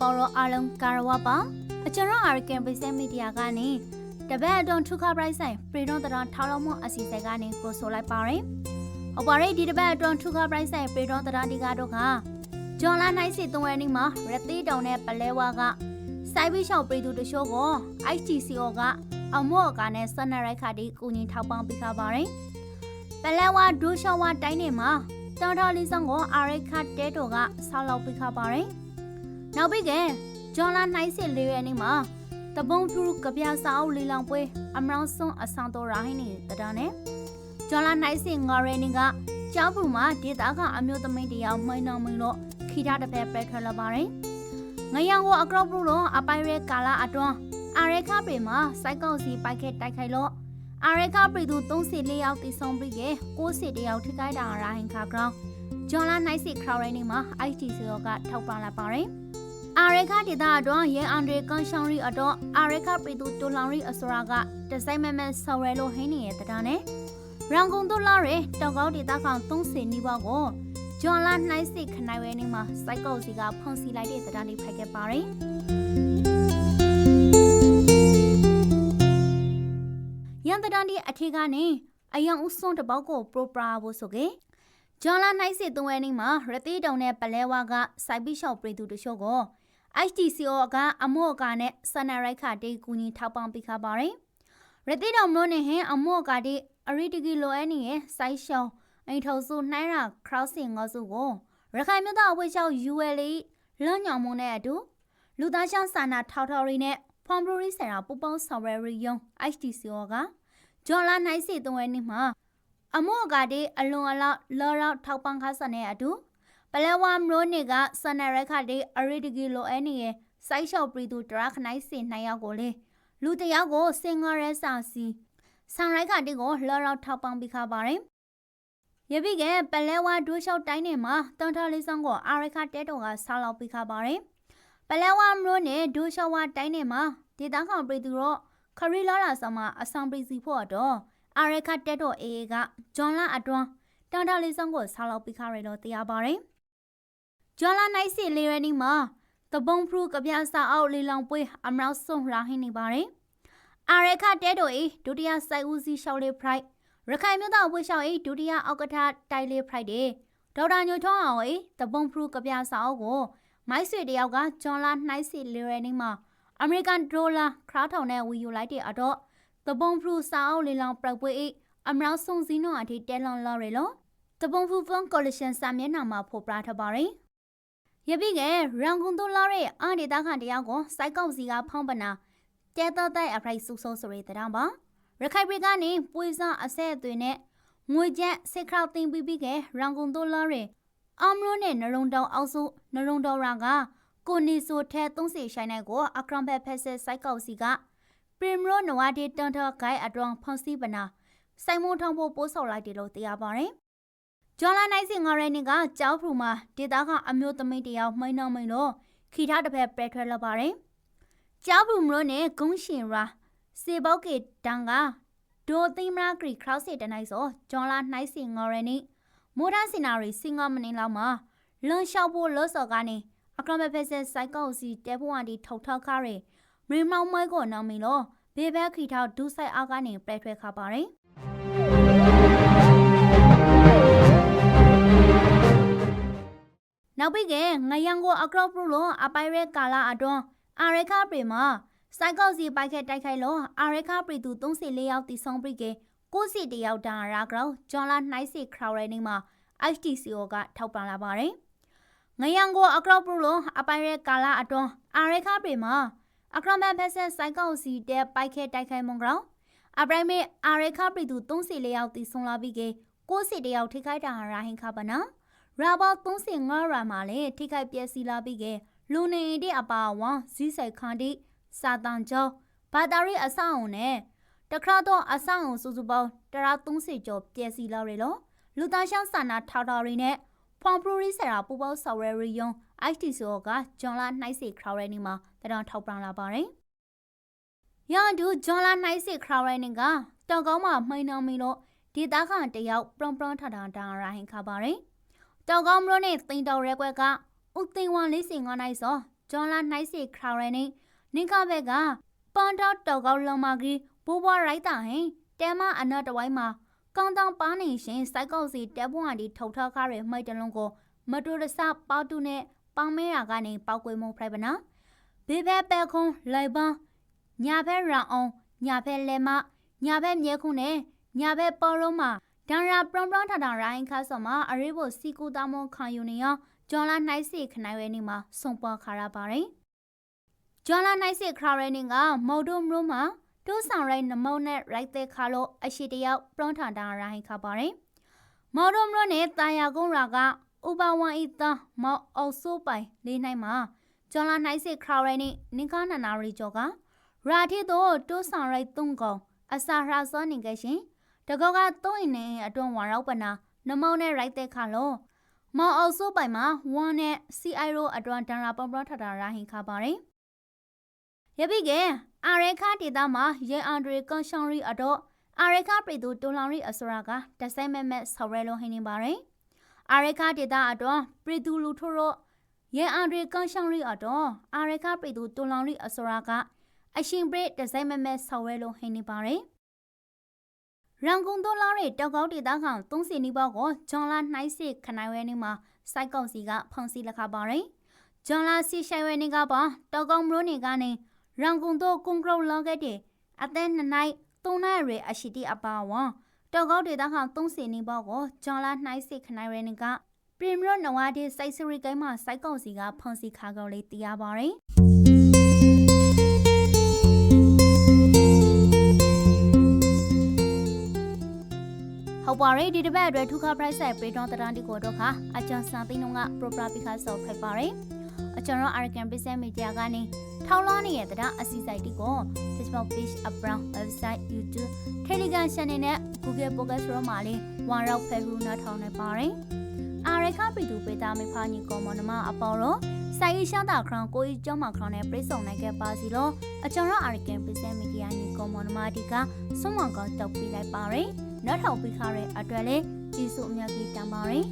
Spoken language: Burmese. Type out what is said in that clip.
ပေါ်တော့အားလုံးကာရဝပါအကျွန်တော် American Business Media ကနေတပတ်အတွန်းထုခပရိုက်ဆိုင်ပြည်တော်တော်ထောက်လုံးမှုအစီအစဉ်ကနေကိုဆိုလိုက်ပါရယ်။ဟုတ်ပါရဲ့ဒီတပတ်အတွန်းထုခပရိုက်ဆိုင်ပြည်တော်တော်ဒီကတော့ကဂျွန်လာနိုင်စီသုံးရနေမှာရတိတောင်နဲ့ပလဲဝါကစိုက်ပြီးရှောက်ပြည်သူတချို့ကို ITCO ကအမော့ကနဲ့စနရိုက်ခါတီကိုငင်ထောက်ပံ့ပေးခပါရယ်။ပလဲဝါဒူရှောင်းဝတိုင်းနေမှာတောင်တော်လေးဆောင်ကိုအာရိခတဲတော်ကဆောက်လုပ်ပေးခပါရယ်။ နောက်ပြီးကဂျွန်လာနိုင်စီလေးရနေမှာတပုံထူကပြစာအုပ်လေးလောင်ပွဲအမရောင်းစွန်းအဆောင်တော်ရိုင်းနေတဲ့နဲ့ဂျွန်လာနိုင်စီငေါ်ရနေကကျောင်းပူမှာဒေတာကအမျိုးသမီးတယောက်မှိန်တော်မင်းလို့ခီတာတစ်ဖက်ပဲထွက်လာပါတယ်။ငရောင်ကိုအကရော့ပလို့တော့အပိုင်ရဲကာလာအတွန်းအာရခပေမှာစိုက်ကောက်စီပိုက်ခက်တိုက်ခိုက်လို့အာရခပြည်သူ34ယောက်တိဆုံးပြီးက60တယောက်ထိခိုက်တာရာဟင်ခါကောင်ဂျွန်လာနိုင်စီခရော်ရိုင်းနေမှာ ITC ကထောက်ပံ့လာပါတယ်။ အာရခဒေတာအတွန်းရဲအန်ဒရီကန်ရှောင်းရီအတော့အာရခပြည်သူတူလောင်ရီအစရာကဒီဇိုင်းမမန်ဆော်ရဲလို့ဟင်းနေတဲ့တာနဲ့ရန်ကုန်တို့လာရဲတောက်ကောက်ဒေတာကောင်30နီးပါးကိုဂျွန်လာနိုင်စီခနိုင်ဝဲနေမှာစိုက်ကောက်စီကဖုန်စီလိုက်တဲ့တာလေးဖိုက်ခဲ့ပါတယ်။ရန်တဒန်ဒီအထေကနေအယံဦးစွန်းတပေါက်ကိုပရိုပရာဖို့ဆိုကေဂျွန်လာနိုင်စီသုံးဝဲနေမှာရတိတုံနဲ့ပလဲဝါကစိုက်ပြီးလျှောက်ပြည်သူတချို့ကို HTCO ကအမော့ကနဲ့ဆန်နရိုက်ခတေးကူညီထောက်ပံ့ပေးခပါရယ်ရတိတုံမလို့နေဟင်အမော့ကတေးအရီတကီလိုအဲနေရဲ့စိုက်ရှောင်းအိမ်ထောင်စုနှိုင်းရာခရော့စင်ငေါစုကိုရခိုင်မြို့သားအဝိချောက် UL လွန်ညောင်မုံနဲ့အတူလူသားရှောင်းစာနာထောက်ထော်ရီနဲ့ဖွန်ဘရီဆရာပူပေါင်းဆောင်ရရီယုံ HTCO ကဂျွန်လာနိုင်စီသုံးဝဲနေမှာအမော့ကတေးအလွန်အလောက်လော်ရောက်ထောက်ပံ့ခါစနဲ့အတူ ပလဲဝါမရိုးနေကဆန်နရက်ခတေးအရီတကီလိုအဲနေရဲ့စိုက်လျှောက်ပြည်သူတရခနိုင်စီနှစ်ယောက်ကိုလေလူတယောက်ကိုစင်ငရဲစာစီဆန်ရိုက်ခတေးကိုလော်ရောက်ထောက်ပံ့ပေးခါပါတယ်ရပိကပလဲဝါဒူးလျှောက်တိုင်းနေမှာတန်ထလေးဆောင်ကိုအာရခတဲတော်ကဆောက်လောက်ပေးခါပါတယ်ပလဲဝါမရိုးနဲ့ဒူးလျှောက်ဝါတိုင်းနေမှာဒေသခံပြည်သူတော့ခရီလာလာဆောင်မှာအဆောင်ပရိစီဖို့တော့အာရခတက်တော့အေးကဂျွန်လာအတွန်းတန်တလေးဆောင်ကိုဆောက်လောက်ပြီးခရတော့တရားပါတယ် ဂျွန်လာနိုင်စီလေရနီမှာတပုံဖရူကပြစာအောက်လေးလောင်ပွေးအမရောက်ဆုံးရာဟင်းနေပါတယ်အာရခတဲတော့အေးဒုတိယစိုက်ဦးစီးရှောက်လေးဖရိုက်ရခိုင်မြို့သားဝှေ့ရှောက်အေးဒုတိယအောက်ကထတိုင်လေးဖရိုက်တဲ့ဒေါက်တာညိုထွန်းအောင်အေးတပုံဖရူကပြစာအောက်ကိုမိုက်ဆွေတယောက်ကဂျွန်လာနိုင်စီလေရနီမှာအမေရိကန်ဒေါ်လာခရာထောင်နဲ့ဝီယူလိုက်တဲ့အတော့တပုံဖရူစာအုပ်လေးလောင်ပရက်ပွေးအိအမရောက်ဆုံးစည်းနှုန်းအထိတဲလွန်လော်ရလောတပုံဖူဖန်ကော်လရှင်စာမျက်နှာမှာဖော်ပြထားပါတယ် ရပိကရန်ကုန်တို့လာတဲ့အာဒေတာခန်တယောက်ကိုစိုက်ကောက်စီကဖောင်းပနာတဲတော့တဲ့အဖရိုက်ဆူဆိုးဆိုရတဲ့တောင်ပါရခိုင်ပြည်ကနေပွေစားအဆက်အသွေးနဲ့ငွေကျက်စစ်ခရောက်တင်ပြီးပြီးကရန်ကုန်တို့လာတဲ့အမရိုးနဲ့နရုံတောင်အောက်စုနရုံတော်ရာကကိုနီဆိုထဲသုံးစီဆိုင်နိုင်ကိုအကရမ်ဘက်ဖက်ဆက်စိုက်ကောက်စီကပရမရိုနဝဒီတန်ထဂိုင်အတွန်းဖန်စီပနာစိုင်မုံထောင်ဖို့ပိုးဆော်လိုက်တယ်လို့သိရပါတယ်။ ဂျွန်လာနိုင်စင်ငရနေကကြောက်ဖူမှာဒေတာကအမျိုးသမီးတယောက်မှိန်းနှောင်းမိန်လို့ခီထားတစ်ဖက်ပဲထွက်လာပါတယ်။ကြောက်ဖူမလို့နဲ့ဂုံရှင်ရာစေဘောက်ကေတန်ကဒိုသိမရာဂရီခရောက်စီတနိုင်စောဂျွန်လာနိုင်စင်ငရနေမိုဒါစင်နာရီစင်ငမနေလောက်မှာလွန်လျှောက်ဖို့လောစော်ကနေအကရမဖက်ဆက်စိုက်ကောက်စီတဲဖို့ဝတီထောက်ထောက်ခါရမင်းမောင်မွဲကိုနောင်မီလို့ဘေဘက်ခီထောက်ဒူးဆိုင်အားကနေပြဲထွက်ခါပါတယ် နောက်ပြီးကငရန်ကိုအကရော့ပရလို့အပိုင်ရဲကာလာအတွန်းအာရခပရီမှာစိုက်ကောက်စီပိုက်ခက်တိုက်ခိုက်လို့အာရခပရီသူ34ယောက်တိဆုံးပြီးကကိုစီတယောက်တာရာဂရောဂျွန်လာနှိုက်စီခရော်ရဲနေမှာ HTCO ကထောက်ပံ့လာပါတယ်ငရန်ကိုအကရော့ပရလို့အပိုင်ရဲကာလာအတွန်းအာရခပရီမှာအကရမန်ဖက်ဆက်စိုက်ကောက်စီတဲပိုက်ခဲတိုက်ခိုက်မုံကောင်အပရိုင်မေအာရခပရီသူ34ယောက်တီဆုံးလာပြီးကေ60တယောက်ထိခိုက်တာရာဟင်ခပနာ ရာဘော35ရာမှာလေထိခိုက်ပျက်စီးလာပြီးကေလူနေတဲ့အပါဝမ်ဇီးဆိုင်ခန်တီစာတန်ကျော်ဘာတာရီအဆောင်အုံနဲ့တခါတော့အဆောင်အုံစုစုပေါင်းတရာ30ကျော်ပျက်စီးလာရလို့လူသားရှောင်းစာနာထောက်တော်ရီနဲ့ဖွန်ပရိုရီဆရာပူပေါဆော်ရရီယုံ ITCO ကဂျွန်လာနှိုက်စီခရော်ရဲနီမှာတတော်ထောက်ပံ့လာပါတယ်။ရန်သူဂျွန်လာနှိုက်စီခရော်ရဲနီကတောက်ကောင်းမှာမှိန်နှောင်းမီလို့ဒေတာခန်တယောက်ပရုံပရုံထထတာရာဟင်ခါပါတယ်။ တောက်ကောင်းမလို့နဲ့တင်တော်ရဲကွက်ကဥသိန်ဝန်လေးစင်ငါနိုင်စောဂျွန်လာနှိုက်စီခရာရနေနိကဘက်ကပန်တော့တောက်ကောက်လုံမကြီးဘူဘွားရိုက်တာဟင်တဲမအနာတဝိုင်းမှာကောင်းတောင်ပါနေရှင်စိုက်ကောက်စီတဲပွန်အဒီထုတ်ထားကားရမှိုက်တလုံးကိုမတူတဆပေါတူနဲ့ပေါင်းမဲရာကနေပောက်ကွေးမှုဖိုက်ပနာဘေဘဲပဲခွန်လိုက်ပန်းညာဘက်ရအောင်ညာဘက်လဲမညာဘက်မြဲခုနဲ့ညာဘက်ပေါ်လုံးမှာ ဒန်ရာပရံပရံထထရိုင်းခါဆော်မှာအရေးဖို့စီကူတာမွန်ခံယူနေရောဂျွန်လာနှိုက်စီခနိုင်ဝဲနေမှာစုံပေါ်ခါရပါတယ်ဂျွန်လာနှိုက်စီခရာရဲနေကမော်ဒိုမရိုမှာတိုးဆောင်ရိုင်းနမုံနဲ့ရိုက်တဲ့ခါလို့အရှိတယောက်ပရံထတာရိုင်းခါပါတယ်မော်ဒိုမရိုနဲ့တာယာကုန်းရာကဥပဝမ်ဤတာမောက်အောက်ဆိုပိုင်လေးနိုင်မှာဂျွန်လာနှိုက်စီခရာရဲနေနင်္ခနာနာရီကျော်ကရာထီတော့တိုးဆောင်ရိုက်သုံးကောင်အစာရာစောနေကြရှင် တကောကသုံးရင်နဲ့အတွန်းဝါရောက်ပနာနမုံနဲ့ရိုက်တဲ့ခါလို့မောင်အောင်စိုးပိုင်မှာဝမ်နဲ့ CI ရိုအတွန်းဒန်ရာပုံပရထတာရာဟင်ခါပါတယ်ရပိကေအာရခဒေတာမှာရေအန်ဒရီကွန်ရှောင်းရီအတော့အာရခပြည်သူတိုလောင်ရီအစရာကတဆိုင်မဲ့မဲ့ဆော်ရဲလုံးဟင်းနေပါတယ်အာရခဒေတာအတော့ပြည်သူလူထိုးတော့ရေအန်ဒရီကွန်ရှောင်းရီအတော့အာရခပြည်သူတိုလောင်ရီအစရာကအရှင်ပရိတဆိုင်မဲ့မဲ့ဆော်ရဲလုံးဟင်းနေပါတယ် ရန်ကုန်တော်လာတဲ့တောက်ကောက်ဒေတာကောင်သုံးစီနီးပေါကိုဂျွန်လာနှိုင်းစစ်ခနိုင်ဝဲနေမှာစိုက်ကောင်စီကဖုန်စီလက်ခပါတယ်ဂျွန်လာစီရှိုင်ဝဲနေကပါတောက်ကောက်မလို့နေကနေရန်ကုန်တော်ကွန်ကရုတ်လောခဲ့တဲ့အသက်နှစ်နိုင်သုံးနိုင်ရအရှိတီအပါဝါတောက်ကောက်ဒေတာကောင်သုံးစီနီးပေါကိုဂျွန်လာနှိုင်းစစ်ခနိုင်ဝဲနေကပရီမရောနဝါဒီစိုက်စရီကိုင်းမှာစိုက်ကောင်စီကဖုန်စီခါကောင်လေးတရားပါတယ် ဟုတ်ပါရဲ့ဒီတစ်ပတ်အတွက်ထူခါ price ဆိုင်ပေတောင်းတရန်ဒီကိုတော့ခါအချန်စံသိန်းလုံးက proper ပိခါဆော့ဖိုက်ပါရဲ့အကျွန်တော် American Business Media ကနေထောင်းလောင်းနေတဲ့တရားအစီအစိုက်တီကို Facebook page up brown website YouTube Telegram channel နဲ့ Google Podcast ရောမှာလေးဝါရောက်ဖဲဟူနာထောင်းနေပါရဲ့အာရခပီတူပေတာမိဖာညီကောမနမအပေါ်တော့ဆိုင်ရှမ်းတာခရောင်ကိုကြီးကျောင်းမှာခရောင်နဲ့ပြည့်စုံနိုင်ခဲ့ပါစီလို့အကျွန်တော် American Business Media ညီကောမနမဒီကစွန်မကောတောက်ပြလိုက်ပါရဲ့ နောက်ထောင်ပေးခါတဲ့အတွက်လည်းကျေးဇူးအများကြီးတင်ပါတယ်